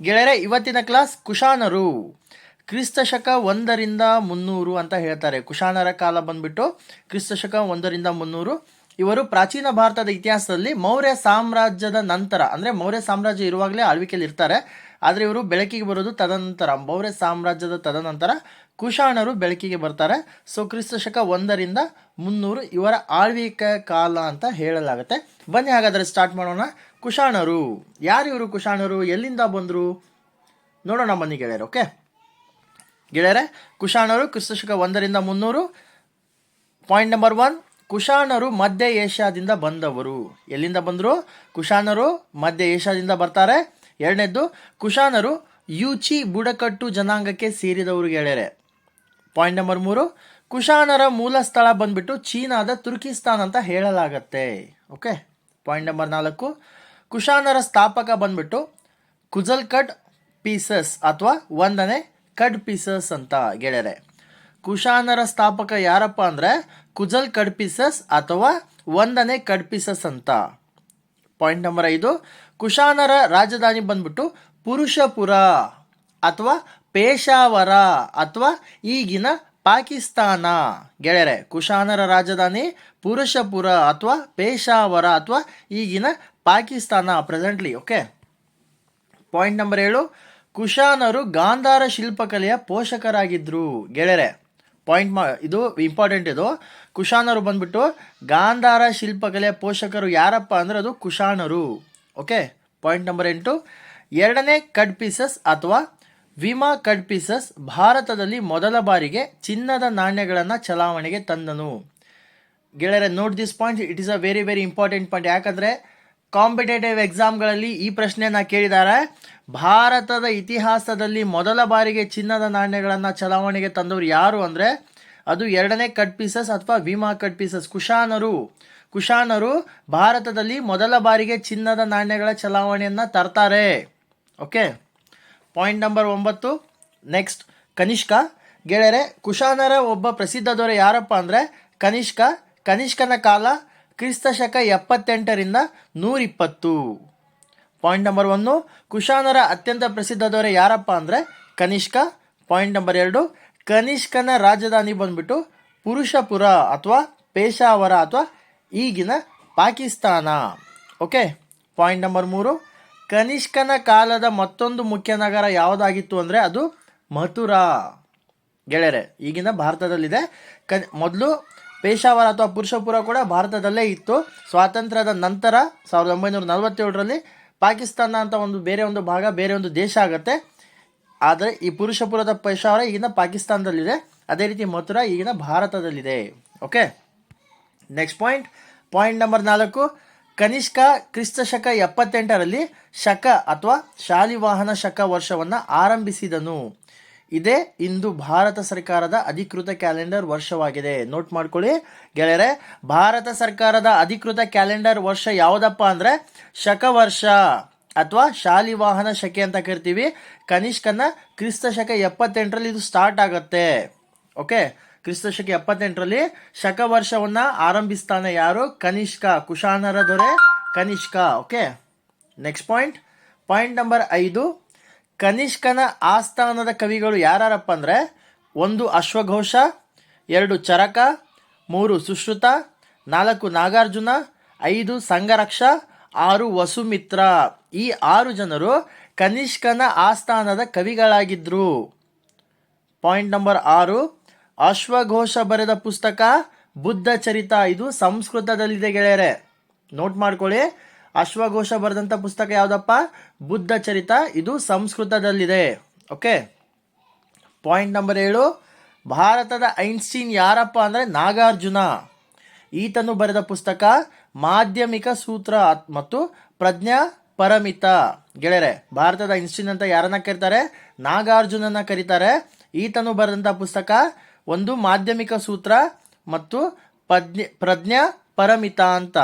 ಗೆಳೆಯರೆ, ಇವತ್ತಿನ ಕ್ಲಾಸ್ ಕುಶಾನರು. ಕ್ರಿಸ್ತ ಶಕ ಒಂದರಿಂದ ಮುನ್ನೂರು ಅಂತ ಹೇಳ್ತಾರೆ. ಕುಶಾನರ ಕಾಲ ಬಂದ್ಬಿಟ್ಟು ಕ್ರಿಸ್ತ ಶಕ ಒಂದರಿಂದ ಮುನ್ನೂರು. ಇವರು ಪ್ರಾಚೀನ ಭಾರತದ ಇತಿಹಾಸದಲ್ಲಿ ಮೌರ್ಯ ಸಾಮ್ರಾಜ್ಯದ ನಂತರ, ಅಂದರೆ ಮೌರ್ಯ ಸಾಮ್ರಾಜ್ಯ ಇರುವಾಗಲೇ ಆಳ್ವಿಕೆಯಲ್ಲಿ ಇರ್ತಾರೆ. ಆದರೆ ಇವರು ಬೆಳಕಿಗೆ ಬರೋದು ತದನಂತರ, ಮೌರ್ಯ ಸಾಮ್ರಾಜ್ಯದ ತದನಂತರ ಕುಶಾಣರು ಬೆಳಕಿಗೆ ಬರ್ತಾರೆ. ಸೊ ಕ್ರಿಸ್ತ ಶಕ ಒಂದರಿಂದ ಮುನ್ನೂರು ಇವರ ಆಳ್ವಿಕೆ ಕಾಲ ಅಂತ ಹೇಳಲಾಗುತ್ತೆ. ಬನ್ನಿ ಹಾಗಾದರೆ ಸ್ಟಾರ್ಟ್ ಮಾಡೋಣ. ಕುಶಾಣರು. ಯಾರು ಇವರು ಕುಶಾಣರು? ಎಲ್ಲಿಂದ ಬಂದರು? ನೋಡೋಣ ಬನ್ನಿ ಗೆಳೆಯರು, ಓಕೆ? ಗೆಳೆಯರೆ, ಕುಶಾಣರು ಕ್ರಿಸ್ತಶಕ ಒಂದರಿಂದ ಮುನ್ನೂರು. ಪಾಯಿಂಟ್ ನಂಬರ್ ಒನ್, ಕುಶಾಣರು ಮಧ್ಯ ಏಷ್ಯಾದಿಂದ ಬಂದವರು. ಎಲ್ಲಿಂದ ಬಂದರು? ಕುಶಾಣರು ಮಧ್ಯ ಏಷ್ಯಾದಿಂದ ಬರ್ತಾರೆ. ಎರಡನೇದ್ದು, ಕುಶಾಣರು ಯೂಚಿ ಬುಡಕಟ್ಟು ಜನಾಂಗಕ್ಕೆ ಸೇರಿದವರು ಗೆಳೆಯರೆ. ಪಾಯಿಂಟ್ ನಂಬರ್ ಮೂರು, ಕುಶಾಣರ ಮೂಲ ಸ್ಥಳ ಬಂದ್ಬಿಟ್ಟು ಚೀನಾದ ತುರ್ಕಿಸ್ತಾನ್ ಅಂತ ಹೇಳಲಾಗತ್ತೆ. ಓಕೆ? ಪಾಯಿಂಟ್ ನಂಬರ್ ನಾಲ್ಕು ಕುಶಾನರ ಸ್ಥಾಪಕ ಬಂದ್ಬಿಟ್ಟು ಕುಜಲ್ಕಡ್ ಪೀಸಸ್ ಅಥವಾ ಒಂದನೇ ಕಡ್ ಪೀಸಸ್ ಅಂತ ಗೆಳೆಯರೆ. ಕುಶಾನರ ಸ್ಥಾಪಕ ಯಾರಪ್ಪ ಅಂದರೆ ಕುಜಲ್ ಕಡ್ ಪೀಸಸ್ ಅಥವಾ ಒಂದನೇ ಕಡ್ ಪೀಸಸ್ ಅಂತ. ಪಾಯಿಂಟ್ ನಂಬರ್ ಐದು, ಕುಶಾನರ ರಾಜಧಾನಿ ಬಂದ್ಬಿಟ್ಟು ಪುರುಷಪುರ ಅಥವಾ ಪೇಶಾವರ ಅಥವಾ ಈಗಿನ ಪಾಕಿಸ್ತಾನ. ಗೆಳೆಯರೆ, ಕುಶಾನರ ರಾಜಧಾನಿ ಪುರುಷಪುರ ಅಥವಾ ಪೇಶಾವರ ಅಥವಾ ಈಗಿನ Pakistan presently okay point number ಏಳು, ಕುಶಾನರು ಗಾಂಧಾರ ಶಿಲ್ಪಕಲೆಯ ಪೋಷಕರಾಗಿದ್ದರು ಗೆಳೆಯರೆ ಪಾಯಿಂಟ್ ಮಾ ಇದು ಇಂಪಾರ್ಟೆಂಟ್ ಇದು. ಕುಶಾನರು ಬಂದ್ಬಿಟ್ಟು ಗಾಂಧಾರ ಶಿಲ್ಪಕಲೆಯ ಪೋಷಕರು ಯಾರಪ್ಪ ಅಂದರೆ ಅದು ಕುಶಾನರು ಓಕೆ ಪಾಯಿಂಟ್ ನಂಬರ್ ಎಂಟು, ಎರಡನೇ ಕಡ್ ಪೀಸಸ್ ಅಥವಾ ವಿಮಾ ಕಡ್ ಪೀಸಸ್ ಭಾರತದಲ್ಲಿ ಮೊದಲ ಬಾರಿಗೆ ಚಿನ್ನದ ನಾಣ್ಯಗಳನ್ನು ಚಲಾವಣೆಗೆ ತಂದನು. ಗೆಳೆಯರೆ note this point it is a very very important point ಯಾಕಂದರೆ ಕಾಂಪಿಟೇಟಿವ್ ಎಕ್ಸಾಮ್ಗಳಲ್ಲಿ ಈ ಪ್ರಶ್ನೆಯನ್ನು ಕೇಳಿದ್ದಾರೆ. ಭಾರತದ ಇತಿಹಾಸದಲ್ಲಿ ಮೊದಲ ಬಾರಿಗೆ ಚಿನ್ನದ ನಾಣ್ಯಗಳನ್ನು ಚಲಾವಣೆಗೆ ತಂದವರು ಯಾರು ಅಂದರೆ ಅದು ಎರಡನೇ ಕಟ್ ಪೀಸಸ್ ಅಥವಾ ವಿಮಾ ಕಟ್ ಪೀಸಸ್. ಕುಶಾನರು. ಕುಶಾನರು ಭಾರತದಲ್ಲಿ ಮೊದಲ ಬಾರಿಗೆ ಚಿನ್ನದ ನಾಣ್ಯಗಳ ಚಲಾವಣೆಯನ್ನು ತರ್ತಾರೆ. ಓಕೆ? ಪಾಯಿಂಟ್ ನಂಬರ್ ಒಂಬತ್ತು. ನೆಕ್ಸ್ಟ್, ಕನಿಷ್ಕ. ಗೆಳೆಯರೆ, ಕುಶಾನರ ಒಬ್ಬ ಪ್ರಸಿದ್ಧ ದೊರೆ ಯಾರಪ್ಪ ಅಂದರೆ ಕನಿಷ್ಕ. ಕನಿಷ್ಕನ ಕಾಲ ಕ್ರಿಸ್ತ ಶಕ ಎಪ್ಪತ್ತೆಂಟರಿಂದ ನೂರಿಪ್ಪತ್ತು. ಪಾಯಿಂಟ್ ನಂಬರ್ ಒನ್ನು ಕುಶಾನರ ಅತ್ಯಂತ ಪ್ರಸಿದ್ಧ ದೊರೆ ಯಾರಪ್ಪ ಅಂದರೆ, ಕನಿಷ್ಕ. ಪಾಯಿಂಟ್ ನಂಬರ್ ಎರಡು, ಕನಿಷ್ಕನ ರಾಜಧಾನಿ ಬಂದ್ಬಿಟ್ಟು ಪುರುಷಪುರ ಅಥವಾ ಪೇಶಾವರ ಅಥವಾ ಈಗಿನ ಪಾಕಿಸ್ತಾನ. ಓಕೆ ಪಾಯಿಂಟ್ ನಂಬರ್ ಮೂರು, ಕನಿಷ್ಕನ ಕಾಲದ ಮತ್ತೊಂದು ಮುಖ್ಯ ನಗರ ಯಾವುದಾಗಿತ್ತು ಅಂದರೆ, ಅದು ಮಥುರಾ. ಗೆಳೆಯರೆ, ಈಗಿನ ಭಾರತದಲ್ಲಿದೆ. ಕ, ಮೊದಲು ಪೇಶಾವರ ಅಥವಾ ಪುರುಷಪುರ ಕೂಡ ಭಾರತದಲ್ಲೇ ಇತ್ತು. ಸ್ವಾತಂತ್ರ್ಯದ ನಂತರ ಸಾವಿರದ ಒಂಬೈನೂರ ನಲವತ್ತೇಳರಲ್ಲಿ ಪಾಕಿಸ್ತಾನ ಅಂತ ಒಂದು ಬೇರೆ ಒಂದು ಭಾಗ, ಬೇರೆ ಒಂದು ದೇಶ ಆಗುತ್ತೆ. ಆದರೆ ಈ ಪುರುಷಪುರದ ಪೇಶಾವರ ಈಗಿನ ಪಾಕಿಸ್ತಾನದಲ್ಲಿದೆ. ಅದೇ ರೀತಿ ಮಥುರಾ ಈಗಿನ ಭಾರತದಲ್ಲಿದೆ. Okay next point point number ನಾಲ್ಕು. ಕನಿಷ್ಕ ಕ್ರಿಸ್ತ ಶಕ ಎಪ್ಪತ್ತೆಂಟರಲ್ಲಿ ಶಕ ಅಥವಾ ಶಾಲಿವಾಹನ ಶಕ ವರ್ಷವನ್ನು ಆರಂಭಿಸಿದನು. ಇದೇ. ಇಂದು ಭಾರತ ಸರ್ಕಾರದ ಅಧಿಕೃತ ಕ್ಯಾಲೆಂಡರ್ ವರ್ಷವಾಗಿದೆ. ನೋಟ್ ಮಾಡ್ಕೊಳ್ಳಿ. ಗೆಳೆಯರೆ, ಭಾರತ ಸರ್ಕಾರದ ಅಧಿಕೃತ ಕ್ಯಾಲೆಂಡರ್ ವರ್ಷ ಯಾವುದಪ್ಪ ಅಂದರೆ ಶಕ ವರ್ಷ ಅಥವಾ ಶಾಲಿವಾಹನ ಶಕೆ ಅಂತ ಕರಿತೀವಿ. ಕನಿಷ್ಕನ ಕ್ರಿಸ್ತ ಶಕ ಎಪ್ಪತ್ತೆಂಟರಲ್ಲಿ ಇದು ಸ್ಟಾರ್ಟ್ ಆಗುತ್ತೆ. ಓಕೆ? ಕ್ರಿಸ್ತ ಶಕ ಎಪ್ಪತ್ತೆಂಟರಲ್ಲಿ ಶಕ ವರ್ಷವನ್ನ ಆರಂಭಿಸ್ತಾನೆ ಯಾರು? ಕನಿಷ್ಕ, ಕುಶಾನರ ದೊರೆ Kanishka. Okay? Next point. Point number ಐದು. ಕನಿಷ್ಕನ ಆಸ್ಥಾನದ ಕವಿಗಳು ಯಾರ್ಯಾರಪ್ಪ ಅಂದರೆ? ಒಂದು ಅಶ್ವಘೋಷ, ಎರಡು ಚರಕ, ಮೂರು ಸುಶ್ರುತ, ನಾಲ್ಕು ನಾಗಾರ್ಜುನ, ಐದು ಸಂಗರಕ್ಷ, ಆರು ವಸುಮಿತ್ರ. ಈ ಆರು ಜನರು ಕನಿಷ್ಕನ ಆಸ್ಥಾನದ ಕವಿಗಳಾಗಿದ್ದರು ಪಾಯಿಂಟ್ ನಂಬರ್ ಆರು, ಅಶ್ವಘೋಷ ಬರೆದ ಪುಸ್ತಕ ಬುದ್ಧ ಚರಿತ ಇದು ಸಂಸ್ಕೃತದಲ್ಲಿದೆ ಗೆಳೆಯರೆ. ನೋಟ್ ಮಾಡ್ಕೊಳ್ಳಿ. ಅಶ್ವಘೋಷ ಬರೆದಂಥ ಪುಸ್ತಕ ಯಾವುದಪ್ಪ? ಬುದ್ಧ ಚರಿತ. ಇದು ಸಂಸ್ಕೃತದಲ್ಲಿದೆ. ಓಕೆ ಪಾಯಿಂಟ್ ನಂಬರ್ ಏಳು. ಭಾರತದ ಐನ್ಸ್ಟೀನ್ ಯಾರಪ್ಪ ಅಂದರೆ? ನಾಗಾರ್ಜುನ. ಈತನು ಬರೆದ ಪುಸ್ತಕ ಮಾಧ್ಯಮಿಕ ಸೂತ್ರ ಮತ್ತು ಪ್ರಜ್ಞಾ ಪರಮಿತ. ಗೆಳೆಯರೆ, ಭಾರತದ ಐನ್ಸ್ಟೀನ್ ಅಂತ ಯಾರನ್ನ ಕರೀತಾರೆ? ನಾಗಾರ್ಜುನನ ಕರೀತಾರೆ. ಈತನು ಬರೆದಂಥ ಪುಸ್ತಕ ಒಂದು ಮಾಧ್ಯಮಿಕ ಸೂತ್ರ ಮತ್ತು ಪ್ರಜ್ಞೆ ಪ್ರಜ್ಞಾ ಪರಮಿತ ಅಂತ.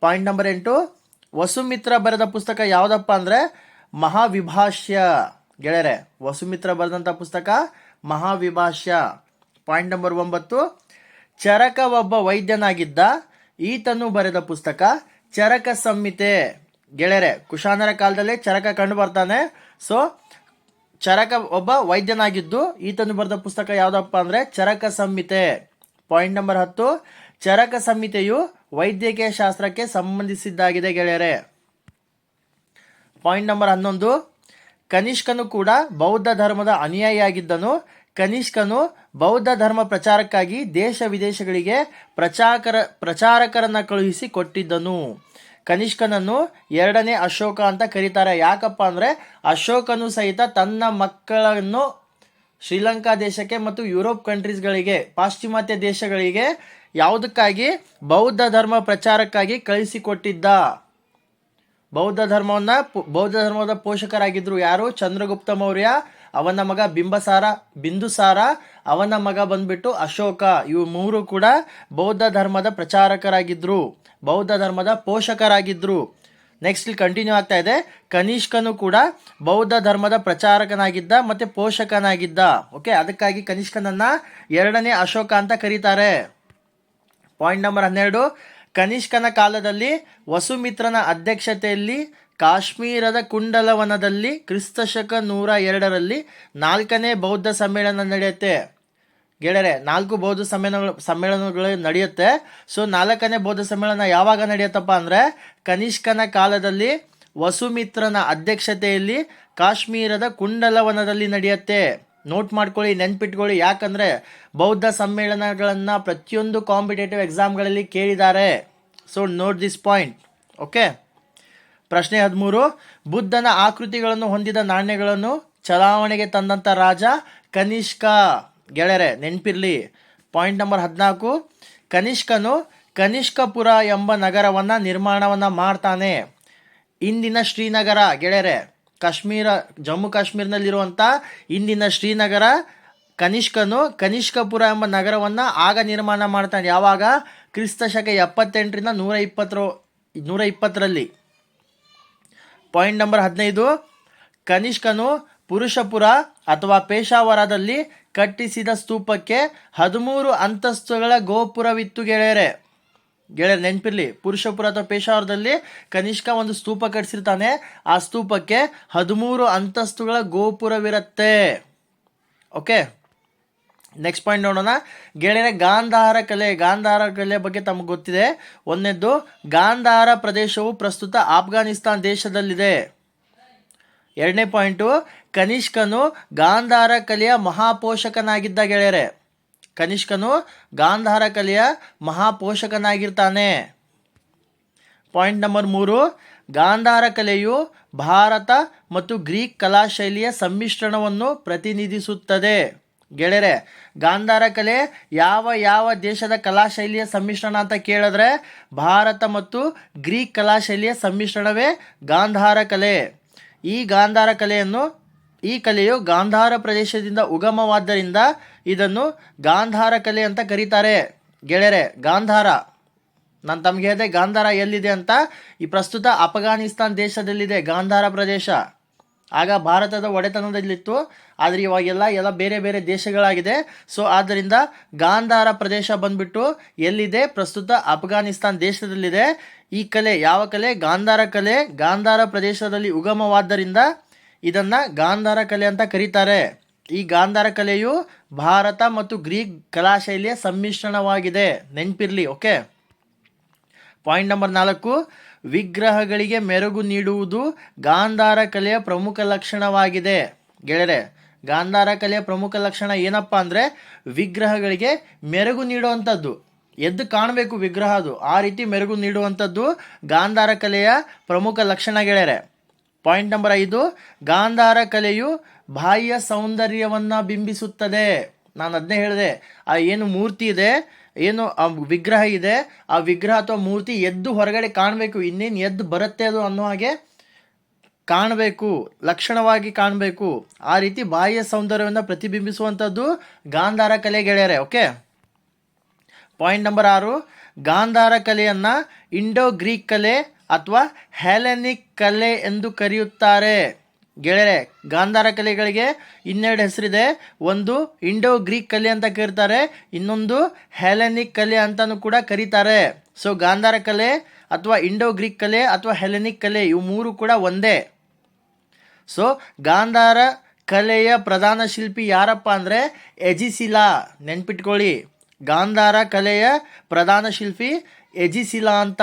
ಪಾಯಿಂಟ್ ನಂಬರ್ ಎಂಟು. ವಸುಮಿತ್ರ ಬರೆದ ಪುಸ್ತಕ ಯಾವುದಪ್ಪ ಅಂದರೆ ಮಹಾವಿಭಾಷ್ಯ. ಗೆಳೆಯರೆ, ವಸುಮಿತ್ರ ಬರೆದಂಥ ಪುಸ್ತಕ ಮಹಾವಿಭಾಷ್ಯ. ಪಾಯಿಂಟ್ ನಂಬರ್ ಒಂಬತ್ತು. ಚರಕ ಒಬ್ಬ ವೈದ್ಯನಾಗಿದ್ದ ಈತನು ಬರೆದ ಪುಸ್ತಕ ಚರಕ ಸಂಹಿತೆ. ಗೆಳೆಯರೆ, ಕುಶಾನರ ಕಾಲದಲ್ಲಿ ಚರಕ ಕಂಡು ಬರ್ತಾನೆ. ಸೊ ಚರಕ ಒಬ್ಬ ವೈದ್ಯನಾಗಿದ್ದು ಈತನು ಬರೆದ ಪುಸ್ತಕ ಯಾವುದಪ್ಪ ಅಂದರೆ ಚರಕ ಸಂಹಿತೆ. ಪಾಯಿಂಟ್ ನಂಬರ್ ಹತ್ತು. ಚರಕ ಸಂಹಿತೆಯು ವೈದ್ಯಕೀಯ ಶಾಸ್ತ್ರಕ್ಕೆ ಸಂಬಂಧಿಸಿದ್ದಾಗಿದೆ ಗೆಳೆಯರೆ. ಪಾಯಿಂಟ್ ನಂಬರ್ ಹನ್ನೊಂದು. ಕನಿಷ್ಕನು ಕೂಡ ಬೌದ್ಧ ಧರ್ಮದ ಅನುಯಾಯಿಯಾಗಿದ್ದನು. ಕನಿಷ್ಕನು ಬೌದ್ಧ ಧರ್ಮ ಪ್ರಚಾರಕ್ಕಾಗಿ ದೇಶ ವಿದೇಶಗಳಿಗೆ ಪ್ರಚಾರಕರ ಪ್ರಚಾರಕರನ್ನು ಕಳುಹಿಸಿ ಕೊಟ್ಟಿದ್ದನು. ಕನಿಷ್ಕನನ್ನು ಎರಡನೇ ಅಶೋಕ ಅಂತ ಕರೀತಾರೆ. ಯಾಕಪ್ಪ ಅಂದರೆ ಅಶೋಕನು ಸಹಿತ ತನ್ನ ಮಕ್ಕಳನ್ನು ಶ್ರೀಲಂಕಾ ದೇಶಕ್ಕೆ ಮತ್ತು ಯುರೋಪ್ ಕಂಟ್ರೀಸ್ಗಳಿಗೆ ಪಾಶ್ಚಿಮಾತ್ಯ ದೇಶಗಳಿಗೆ ಯಾವುದಕ್ಕಾಗಿ? ಬೌದ್ಧ ಧರ್ಮ ಪ್ರಚಾರಕ್ಕಾಗಿ ಕಳಿಸಿಕೊಟ್ಟಿದ್ದ. ಬೌದ್ಧ ಧರ್ಮವನ್ನ ಬೌದ್ಧ ಧರ್ಮದ ಪೋಷಕರಾಗಿದ್ರು ಯಾರು? ಚಂದ್ರಗುಪ್ತ ಮೌರ್ಯ, ಅವನ ಮಗ ಬಿಂಬಸಾರ, ಬಿಂದುಸಾರ, ಅವನ ಮಗ ಬಂದ್ಬಿಟ್ಟು ಅಶೋಕ. ಇವು ಮೂರು ಕೂಡ ಬೌದ್ಧ ಧರ್ಮದ ಪ್ರಚಾರಕರಾಗಿದ್ರು. ಬೌದ್ಧ ಧರ್ಮದ ಪೋಷಕರಾಗಿದ್ರು. ನೆಕ್ಸ್ಟ್ ಇಲ್ಲಿ ಕಂಟಿನ್ಯೂ ಆಗ್ತಾ ಇದೆ. ಕನಿಷ್ಕನು ಕೂಡ ಬೌದ್ಧ ಧರ್ಮದ ಪ್ರಚಾರಕನಾಗಿದ್ದ ಮತ್ತೆ ಪೋಷಕನಾಗಿದ್ದ. ಓಕೆ ಅದಕ್ಕಾಗಿ ಕನಿಷ್ಕನನ್ನ ಎರಡನೇ ಅಶೋಕ ಅಂತ ಕರೀತಾರೆ. ಪಾಯಿಂಟ್ ನಂಬರ್ ಹನ್ನೆರಡು, ಕನಿಷ್ಕನ ಕಾಲದಲ್ಲಿ ವಸುಮಿತ್ರನ ಅಧ್ಯಕ್ಷತೆಯಲ್ಲಿ ಕಾಶ್ಮೀರದ ಕುಂಡಲವನದಲ್ಲಿ ಕ್ರಿಸ್ತಶಕ ನೂರ ಎರಡರಲ್ಲಿ ನಾಲ್ಕನೇ ಬೌದ್ಧ ಸಮ್ಮೇಳನ ನಡೆಯುತ್ತೆ. ಗೆಳೆಯರೆ, ನಾಲ್ಕು ಬೌದ್ಧ ಸಮ್ಮೇಳನಗಳು ಸಮ್ಮೇಳನಗಳು ನಡೆಯುತ್ತೆ. ಸೊ ನಾಲ್ಕನೇ ಬೌದ್ಧ ಸಮ್ಮೇಳನ ಯಾವಾಗ ನಡೆಯುತ್ತಪ್ಪ ಅಂದರೆ, ಕನಿಷ್ಕನ ಕಾಲದಲ್ಲಿ ವಸುಮಿತ್ರನ ಅಧ್ಯಕ್ಷತೆಯಲ್ಲಿ ಕಾಶ್ಮೀರದ ಕುಂಡಲವನದಲ್ಲಿ ನಡೆಯುತ್ತೆ. ನೋಟ್ ಮಾಡ್ಕೊಳ್ಳಿ, ನೆನ್ಪಿಟ್ಕೊಳ್ಳಿ. ಯಾಕಂದರೆ ಬೌದ್ಧ ಸಮ್ಮೇಳನಗಳನ್ನು ಪ್ರತಿಯೊಂದು ಕಾಂಪಿಟೇಟಿವ್ ಎಕ್ಸಾಮ್ಗಳಲ್ಲಿ ಕೇಳಿದ್ದಾರೆ. So note this point okay ಪ್ರಶ್ನೆ ಹದಿಮೂರು. ಬುದ್ಧನ ಆಕೃತಿಗಳನ್ನು ಹೊಂದಿದ ನಾಣ್ಯಗಳನ್ನು ಚಲಾವಣೆಗೆ ತಂದಂಥ ರಾಜ ಕನಿಷ್ಕ. ಗೆಳೆಯರೆ, ನೆನಪಿರ್ಲಿ. ಪಾಯಿಂಟ್ ನಂಬರ್ ಹದಿನಾಲ್ಕು. ಕನಿಷ್ಕನು ಕನಿಷ್ಕಪುರ ಎಂಬ ನಗರವನ್ನು ನಿರ್ಮಾಣವನ್ನು ಮಾಡ್ತಾನೆ. ಇಂದಿನ ಶ್ರೀನಗರ, ಗೆಳೆಯರೆ. ಕಾಶ್ಮೀರ, ಜಮ್ಮು ಕಾಶ್ಮೀರ್ನಲ್ಲಿರುವಂಥ ಇಂದಿನ ಶ್ರೀನಗರ ಕನಿಷ್ಕನು ಕನಿಷ್ಕಪುರ ಎಂಬ ನಗರವನ್ನು ಆಗ ನಿರ್ಮಾಣ ಮಾಡ್ತಾನೆ. ಯಾವಾಗ? ಕ್ರಿಸ್ತ ಶಕ ಎಪ್ಪತ್ತೆಂಟರಿಂದ ನೂರ ಇಪ್ಪತ್ತರ ನೂರ ಇಪ್ಪತ್ತರಲ್ಲಿ. ಪಾಯಿಂಟ್ ನಂಬರ್ ಹದಿನೈದು. ಕನಿಷ್ಕನು ಪುರುಷಪುರ ಅಥವಾ ಪೇಶಾವರದಲ್ಲಿ ಕಟ್ಟಿಸಿದ ಸ್ತೂಪಕ್ಕೆ ಹದಿಮೂರು ಅಂತಸ್ತುಗಳ ಗೋಪುರವಿತ್ತು ಗೆಳೆಯರೆ. ಗೆಳೆಯರೆ ನೆನ್ಪಿರ್ಲಿ ಪುರುಷಪುರ ಅಥವಾ ಪೇಶಾವರದಲ್ಲಿ ಕನಿಷ್ಕ ಒಂದು ಸ್ತೂಪ ಕಟ್ಟಿಸಿರ್ತಾನೆ ಆ ಸ್ತೂಪಕ್ಕೆ ಹದಿಮೂರು ಅಂತಸ್ತುಗಳ ಗೋಪುರವಿರುತ್ತೆ. ಓಕೆ ನೆಕ್ಸ್ಟ್ ಪಾಯಿಂಟ್ ನೋಡೋಣ. ಗೆಳೆಯರೆ ಗಾಂಧಾರ ಕಲೆ. ಗಾಂಧಾರ ಕಲೆ ಬಗ್ಗೆ ತಮಗೆ ಗೊತ್ತಿದೆ. ಒಂದನೇದ್ದು, ಗಾಂಧಾರ ಪ್ರದೇಶವು ಪ್ರಸ್ತುತ ಆಫ್ಘಾನಿಸ್ತಾನ್ ದೇಶದಲ್ಲಿದೆ. ಎರಡನೇ ಪಾಯಿಂಟು ಕನಿಷ್ಕನು ಗಾಂಧಾರ ಕಲೆಯ ಮಹಾಪೋಷಕನಾಗಿದ್ದ ಗೆಳೆಯರೆ. ಕನಿಷ್ಕನು ಗಾಂಧಾರ ಕಲೆಯ ಮಹಾಪೋಷಕನಾಗಿರ್ತಾನೆ. ಪಾಯಿಂಟ್ ನಂಬರ್ ಮೂರು ಗಾಂಧಾರ ಕಲೆಯು ಭಾರತ ಮತ್ತು ಗ್ರೀಕ್ ಕಲಾಶೈಲಿಯ ಸಮ್ಮಿಶ್ರಣವನ್ನು ಪ್ರತಿನಿಧಿಸುತ್ತದೆ. ಗೆಳೆರೆ ಗಾಂಧಾರ ಕಲೆ ಯಾವ ಯಾವ ದೇಶದ ಕಲಾಶೈಲಿಯ ಸಮ್ಮಿಶ್ರಣ ಅಂತ ಕೇಳಿದ್ರೆ ಭಾರತ ಮತ್ತು ಗ್ರೀಕ್ ಕಲಾಶೈಲಿಯ ಸಮ್ಮಿಶ್ರಣವೇ ಗಾಂಧಾರ ಕಲೆ ಈ ಗಾಂಧಾರ ಕಲೆಯನ್ನು ಈ ಕಲೆಯು ಗಾಂಧಾರ ಪ್ರದೇಶದಿಂದ ಉಗಮವಾದ್ದರಿಂದ ಇದನ್ನು ಗಾಂಧಾರ ಕಲೆ ಅಂತ ಕರೀತಾರೆ. ಗೆಳೆಯರೆ, ಗಾಂಧಾರ. ನಾನು ತಮಗೆ ಹೇಳಿದೆ, ಗಾಂಧಾರ ಎಲ್ಲಿದೆ ಅಂತ? ಈ ಪ್ರಸ್ತುತ ಅಫ್ಘಾನಿಸ್ತಾನ್ ದೇಶದಲ್ಲಿದೆ, ಗಾಂಧಾರ ಪ್ರದೇಶ. ಆಗ ಭಾರತದ ಒಡೆತನದಲ್ಲಿತ್ತು. ಆದರೆ ಇವಾಗೆಲ್ಲ ಎಲ್ಲ ಬೇರೆ ಬೇರೆ ದೇಶಗಳಾಗಿದೆ. ಸೊ ಆದ್ದರಿಂದ ಗಾಂಧಾರ ಪ್ರದೇಶ ಬಂದ್ಬಿಟ್ಟು ಎಲ್ಲಿದೆ? ಪ್ರಸ್ತುತ ಅಫ್ಘಾನಿಸ್ತಾನ್ ದೇಶದಲ್ಲಿದೆ. ಈ ಕಲೆ ಯಾವ ಕಲೆ? ಗಾಂಧಾರ ಕಲೆ. ಗಾಂಧಾರ ಪ್ರದೇಶದಲ್ಲಿ ಉಗಮವಾದ್ದರಿಂದ ಇದನ್ನು ಗಾಂಧಾರ ಕಲೆ ಅಂತ ಕರೀತಾರೆ. ಈ ಗಾಂಧಾರ ಕಲೆಯು ಭಾರತ ಮತ್ತು ಗ್ರೀಕ್ ಕಲಾಶೈಲಿಯ ಸಮ್ಮಿಶ್ರಣವಾಗಿದೆ. ನೆನಪಿರ್ಲಿ, ಓಕೆ? ಪಾಯಿಂಟ್ ನಂಬರ್ ನಾಲ್ಕು, ವಿಗ್ರಹಗಳಿಗೆ ಮೆರುಗು ನೀಡುವುದು ಗಾಂಧಾರ ಕಲೆಯ ಪ್ರಮುಖ ಲಕ್ಷಣವಾಗಿದೆ. ಗೆಳೆರೆ ಗಾಂಧಾರ ಕಲೆಯ ಪ್ರಮುಖ ಲಕ್ಷಣ ಏನಪ್ಪ ಅಂದರೆ ವಿಗ್ರಹಗಳಿಗೆ ಮೆರುಗು ನೀಡುವಂಥದ್ದು. ಎದ್ದು ಕಾಣಬೇಕು ವಿಗ್ರಹ ಅದು. ಆ ರೀತಿ ಮೆರುಗು ನೀಡುವಂಥದ್ದು ಗಾಂಧಾರ ಕಲೆಯ ಪ್ರಮುಖ ಲಕ್ಷಣ ಗೆಳೆಯರೆ. ಪಾಯಿಂಟ್ ನಂಬರ್ ಐದು, ಗಾಂಧಾರ ಕಲೆಯು ಬಾಹ್ಯ ಸೌಂದರ್ಯವನ್ನು ಬಿಂಬಿಸುತ್ತದೆ. ನಾನು ಅದನ್ನೇ ಹೇಳಿದೆ, ಆ ಏನು ಮೂರ್ತಿ ಇದೆ, ಏನು ಆ ವಿಗ್ರಹ ಇದೆ, ಆ ವಿಗ್ರಹ ಅಥವಾ ಮೂರ್ತಿ ಎದ್ದು ಹೊರಗಡೆ ಕಾಣಬೇಕು, ಇನ್ನೇನು ಎದ್ದು ಬರುತ್ತೆ ಅದು ಅನ್ನೋ ಹಾಗೆ ಕಾಣಬೇಕು, ಲಕ್ಷಣವಾಗಿ ಕಾಣಬೇಕು. ಆ ರೀತಿ ಬಾಹ್ಯ ಸೌಂದರ್ಯವನ್ನು ಪ್ರತಿಬಿಂಬಿಸುವಂಥದ್ದು ಗಾಂಧಾರ ಕಲೆ ಗೆಳೆಯರೆ, ಓಕೆ? ಪಾಯಿಂಟ್ ನಂಬರ್ ಆರು, ಗಾಂಧಾರ ಕಲೆಯನ್ನು ಇಂಡೋ ಗ್ರೀಕ್ ಕಲೆ ಅಥವಾ ಹ್ಯಾಲೆನಿಕ್ ಕಲೆ ಎಂದು ಕರೆಯುತ್ತಾರೆ. ಗೆಳೆಯರೆ, ಗಾಂಧಾರ ಕಲೆಗಳಿಗೆ ಇನ್ನೆರಡು ಹೆಸರಿದೆ. ಒಂದು ಇಂಡೋ ಗ್ರೀಕ್ ಕಲೆ ಅಂತ ಕರೀತಾರೆ. ಇನ್ನೊಂದು ಹ್ಯಾಲೆನಿಕ್ ಕಲೆ ಅಂತಲೂ ಕೂಡ ಕರೀತಾರೆ. ಸೊ ಗಾಂಧಾರ ಕಲೆ ಅಥವಾ ಇಂಡೋ ಗ್ರೀಕ್ ಕಲೆ ಅಥವಾ ಹೆಲೆನಿಕ್ ಕಲೆ, ಇವು ಮೂರು ಕೂಡ ಒಂದೇ. ಸೊ ಗಾಂಧಾರ ಕಲೆಯ ಪ್ರಧಾನ ಶಿಲ್ಪಿ ಯಾರಪ್ಪ ಅಂದರೆ ಎಜಿಸಿಲಾ. ನೆನ್ಪಿಟ್ಕೊಳ್ಳಿ. ಗಾಂಧಾರ ಕಲೆಯ ಪ್ರಧಾನ ಶಿಲ್ಪಿ ಎಜಿಸಿಲಾ ಅಂತ.